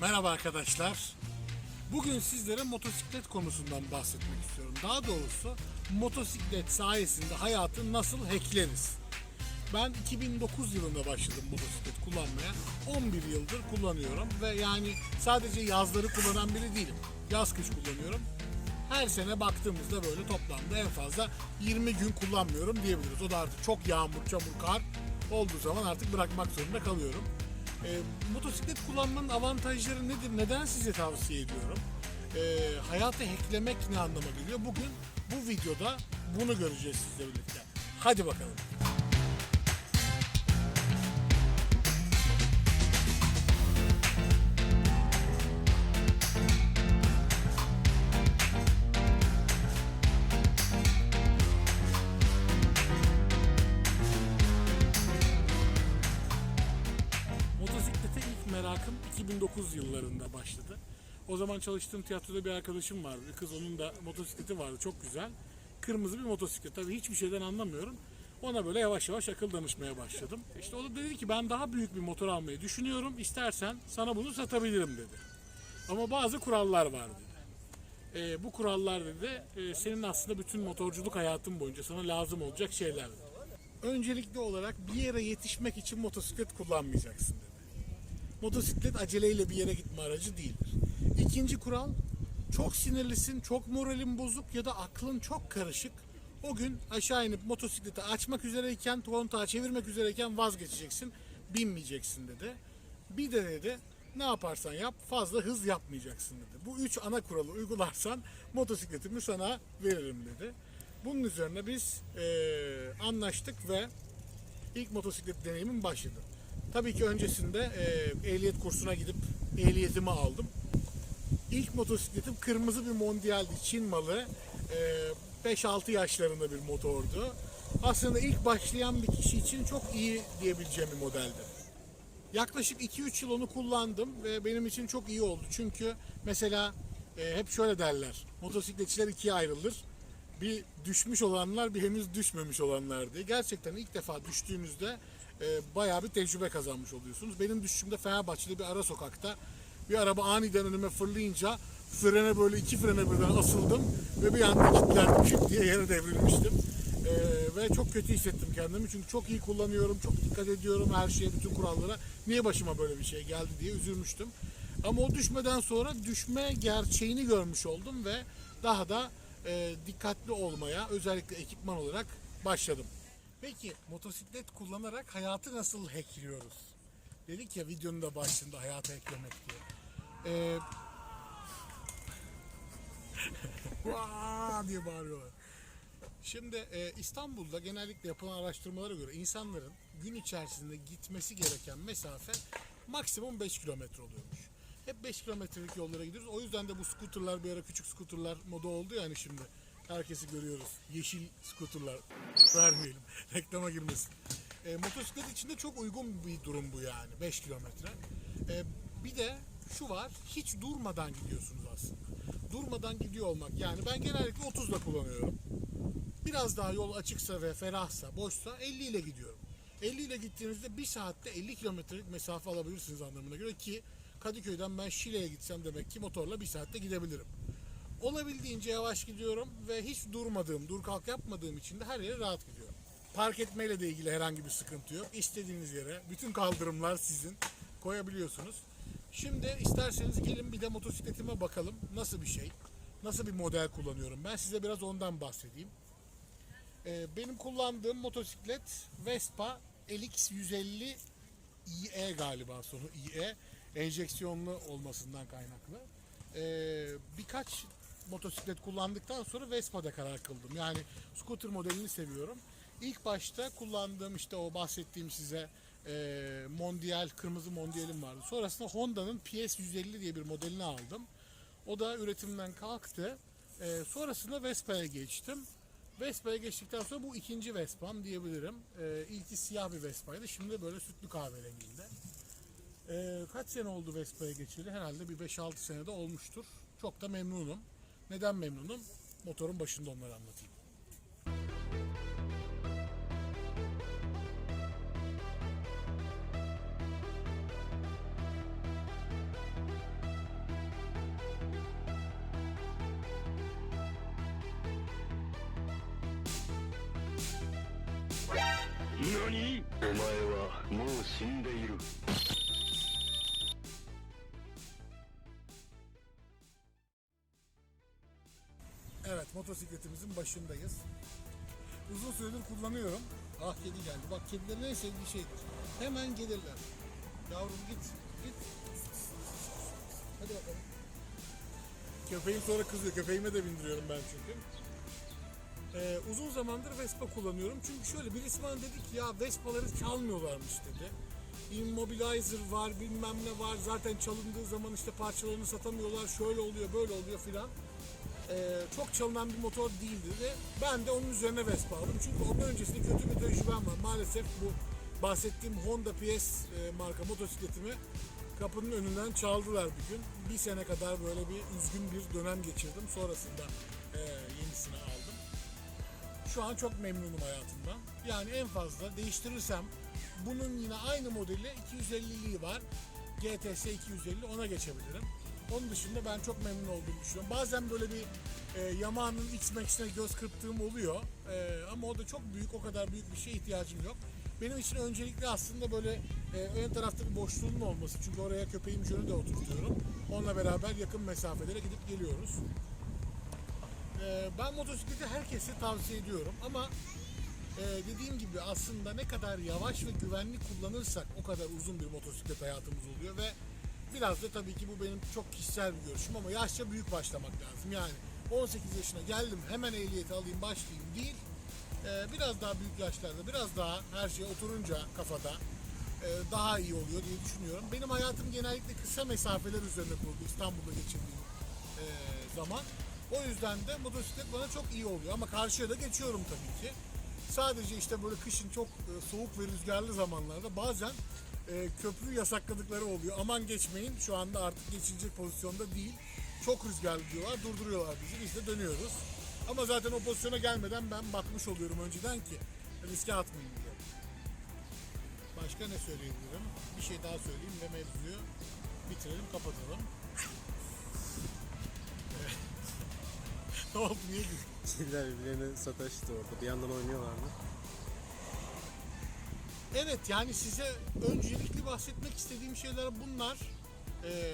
Merhaba arkadaşlar. Bugün sizlere motosiklet konusundan bahsetmek istiyorum. Daha doğrusu motosiklet sayesinde hayatı nasıl hackleriz? Ben 2009 yılında başladım motosiklet kullanmaya. 11 yıldır kullanıyorum ve yani sadece yazları kullanan biri değilim. Yaz kış kullanıyorum. Her sene baktığımızda böyle toplamda en fazla 20 gün kullanmıyorum diyebiliriz. O da artık çok yağmur, çamur, kar olduğu zaman artık bırakmak zorunda kalıyorum. E, motosiklet kullanmanın avantajları nedir? Neden size tavsiye ediyorum? E, hayatı hacklemek ne anlama geliyor? Bugün bu videoda bunu göreceğiz sizle birlikte. Hadi bakalım. 2009 yıllarında başladı. O zaman çalıştığım tiyatroda bir arkadaşım vardı. Kız onun da motosikleti vardı çok güzel. Kırmızı bir motosiklet. Tabii hiçbir şeyden anlamıyorum. Ona böyle yavaş yavaş akıl danışmaya başladım. İşte o da dedi ki ben daha büyük bir motor almayı düşünüyorum. İstersen sana bunu satabilirim dedi. Ama bazı kurallar var dedi. Ee, bu kurallar dedi e, senin aslında bütün motorculuk hayatın boyunca sana lazım olacak şeyler dedi. Öncelikli olarak bir yere yetişmek için motosiklet kullanmayacaksın dedi. Motosiklet aceleyle bir yere gitme aracı değildir. İkinci kural, çok sinirlisin, çok moralin bozuk ya da aklın çok karışık. O gün aşağı inip motosikleti açmak üzereyken, kontağı çevirmek üzereyken vazgeçeceksin, binmeyeceksin dedi. Bir de dedi, ne yaparsan yap fazla hız yapmayacaksın dedi. Bu üç ana kuralı uygularsan motosikletimi sana veririm dedi. Bunun üzerine biz eee, anlaştık ve ilk motosiklet deneyimim başladı. Tabii ki öncesinde eee, ehliyet kursuna gidip ehliyetimi aldım. İlk motosikletim kırmızı bir mondialdi. Çin malı. Eee, 5-6 yaşlarında bir motordu. Aslında ilk başlayan bir kişi için çok iyi diyebileceğim bir modeldi. Yaklaşık 2-3 yıl onu kullandım ve benim için çok iyi oldu. Çünkü mesela e, hep şöyle derler. Motosikletçiler ikiye ayrılır. Bir düşmüş olanlar bir henüz düşmemiş olanlar diye. Gerçekten ilk defa düştüğünüzde e, bayağı bir tecrübe kazanmış oluyorsunuz. Benim düşüşümde Fenerbahçe'de bir ara sokakta bir araba aniden önüme fırlayınca frene böyle iki frene birden asıldım ve bir anda kilitler küt diye yere devrilmiştim. Ee, ve çok kötü hissettim kendimi çünkü çok iyi kullanıyorum, çok dikkat ediyorum her şeye, bütün kurallara. Niye başıma böyle bir şey geldi diye üzülmüştüm. Ama o düşmeden sonra düşme gerçeğini görmüş oldum ve daha da e, dikkatli olmaya özellikle ekipman olarak başladım. Peki motosiklet kullanarak hayatı nasıl hackliyoruz? Dedik ya videonun da başında hayatı hacklemek diye. Ee, Vaa diye bağırıyorlar. Şimdi e, İstanbul'da genellikle yapılan araştırmalara göre insanların gün içerisinde gitmesi gereken mesafe maksimum 5 kilometre oluyormuş. Hep 5 kilometrelik yollara gidiyoruz. O yüzden de bu skuterlar bir ara küçük skuterlar moda oldu yani şimdi. Herkesi görüyoruz. Yeşil skuterlar. Vermeyelim. Reklama girmesin. E, motosiklet için de çok uygun bir durum bu yani. 5 kilometre. E, bir de şu var. Hiç durmadan gidiyorsunuz aslında. Durmadan gidiyor olmak. Yani ben genellikle 30'da kullanıyorum. Biraz daha yol açıksa ve ferahsa, boşsa 50 ile gidiyorum. 50 ile gittiğinizde 1 saatte 50 kilometrelik mesafe alabilirsiniz anlamına göre ki Kadıköy'den ben Şile'ye gitsem demek ki motorla 1 saatte gidebilirim. Olabildiğince yavaş gidiyorum ve hiç durmadığım, dur kalk yapmadığım için de her yere rahat gidiyorum. Park etmeyle de ilgili herhangi bir sıkıntı yok. İstediğiniz yere bütün kaldırımlar sizin koyabiliyorsunuz. Şimdi isterseniz gelin bir de motosikletime bakalım. Nasıl bir şey? Nasıl bir model kullanıyorum? Ben size biraz ondan bahsedeyim. Ee, benim kullandığım motosiklet Vespa LX 150 IE galiba sonu IE enjeksiyonlu olmasından kaynaklı. Ee, birkaç motosiklet kullandıktan sonra Vespa'da karar kıldım. Yani scooter modelini seviyorum. İlk başta kullandığım işte o bahsettiğim size e, Mondial, kırmızı Mondial'im vardı. Sonrasında Honda'nın PS 150 diye bir modelini aldım. O da üretimden kalktı. E, sonrasında Vespa'ya geçtim. Vespa'ya geçtikten sonra bu ikinci Vespa'm diyebilirim. E, ilki siyah bir Vespa'ydı. Şimdi böyle sütlü kahverenginde. E, kaç sene oldu Vespa'ya geçeli? Herhalde bir 5-6 senede olmuştur. Çok da memnunum. Neden memnunum? Motorun başında onları anlatayım. Nani? Omae wa mou shinde. Motosikletimizin başındayız. Uzun süredir kullanıyorum. Ah kedi geldi. Bak kedilerin en sevdiği şeydir. Hemen gelirler. Yavrum git. Git. Hadi bakalım. Köpeğim sonra kızıyor. Köpeğime de bindiriyorum ben çünkü. Ee, uzun zamandır Vespa kullanıyorum. Çünkü şöyle birisi bana dedi ki ya Vespa'ları çalmıyorlarmış dedi. Immobilizer var bilmem ne var. Zaten çalındığı zaman işte parçalarını satamıyorlar. Şöyle oluyor böyle oluyor filan. Ee, çok çalınan bir motor değildi ve ben de onun üzerine Vespa aldım. Çünkü ondan öncesinde kötü bir tecrübem var. Maalesef bu bahsettiğim Honda PS e, marka motosikletimi kapının önünden çaldılar bir gün. Bir sene kadar böyle bir üzgün bir dönem geçirdim. Sonrasında e, yenisini aldım. Şu an çok memnunum hayatımdan. Yani en fazla değiştirirsem bunun yine aynı modeli 250'liği var. GTS 250 ona geçebilirim. Onun dışında ben çok memnun olduğumu düşünüyorum. Bazen böyle bir e, Yamaha'nın X-Max'ine göz kırptığım oluyor. E, ama o da çok büyük, o kadar büyük bir şeye ihtiyacım yok. Benim için öncelikle aslında böyle e, ön tarafta bir boşluğunun olması. Çünkü oraya köpeğim Jön'ü de oturtuyorum. Onunla beraber yakın mesafelere gidip geliyoruz. Ee, ben motosikleti herkese tavsiye ediyorum ama e, dediğim gibi aslında ne kadar yavaş ve güvenli kullanırsak o kadar uzun bir motosiklet hayatımız oluyor ve biraz da tabii ki bu benim çok kişisel bir görüşüm ama yaşça büyük başlamak lazım. Yani 18 yaşına geldim hemen ehliyeti alayım başlayayım değil. Ee, biraz daha büyük yaşlarda biraz daha her şey oturunca kafada e, daha iyi oluyor diye düşünüyorum. Benim hayatım genellikle kısa mesafeler üzerine kuruldu İstanbul'da geçirdiğim e, zaman. O yüzden de motosiklet bana çok iyi oluyor ama karşıya da geçiyorum tabii ki. Sadece işte böyle kışın çok e, soğuk ve rüzgarlı zamanlarda bazen e, köprü yasakladıkları oluyor. Aman geçmeyin şu anda artık geçilecek pozisyonda değil. Çok rüzgarlı diyorlar durduruyorlar bizi biz de dönüyoruz. Ama zaten o pozisyona gelmeden ben bakmış oluyorum önceden ki riske atmayayım diye. Başka ne söyleyebilirim? Bir şey daha söyleyeyim ve mevzuyu bitirelim kapatalım. ne oldu niye güldün? Kediler birbirlerine sataştı orada. Bir yandan oynuyorlardı. Evet yani size öncelikli bahsetmek istediğim şeyler bunlar. Ee,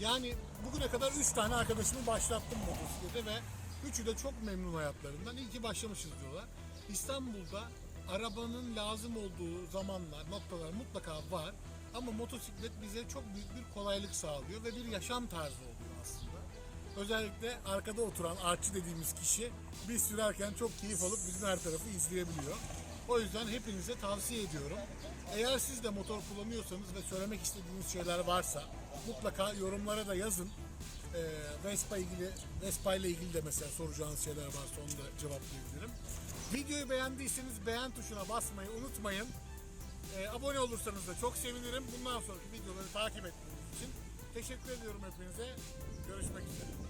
yani bugüne kadar 3 tane arkadaşımı başlattım motosiklete ve üçü de çok memnun hayatlarından. İyi ki başlamışız diyorlar. İstanbul'da arabanın lazım olduğu zamanlar, noktalar mutlaka var. Ama motosiklet bize çok büyük bir kolaylık sağlıyor ve bir yaşam tarzı oluyor aslında. Özellikle arkada oturan artçı dediğimiz kişi biz sürerken çok keyif alıp bizim her tarafı izleyebiliyor. O yüzden hepinize tavsiye ediyorum. Eğer siz de motor kullanıyorsanız ve söylemek istediğiniz şeyler varsa mutlaka yorumlara da yazın. Ee, Vespa ilgili Vespa ile ilgili de mesela soracağınız şeyler varsa onu da cevaplayabilirim. Videoyu beğendiyseniz beğen tuşuna basmayı unutmayın. Ee, abone olursanız da çok sevinirim. Bundan sonraki videoları takip etmeniz için teşekkür ediyorum hepinize. Görüşmek üzere.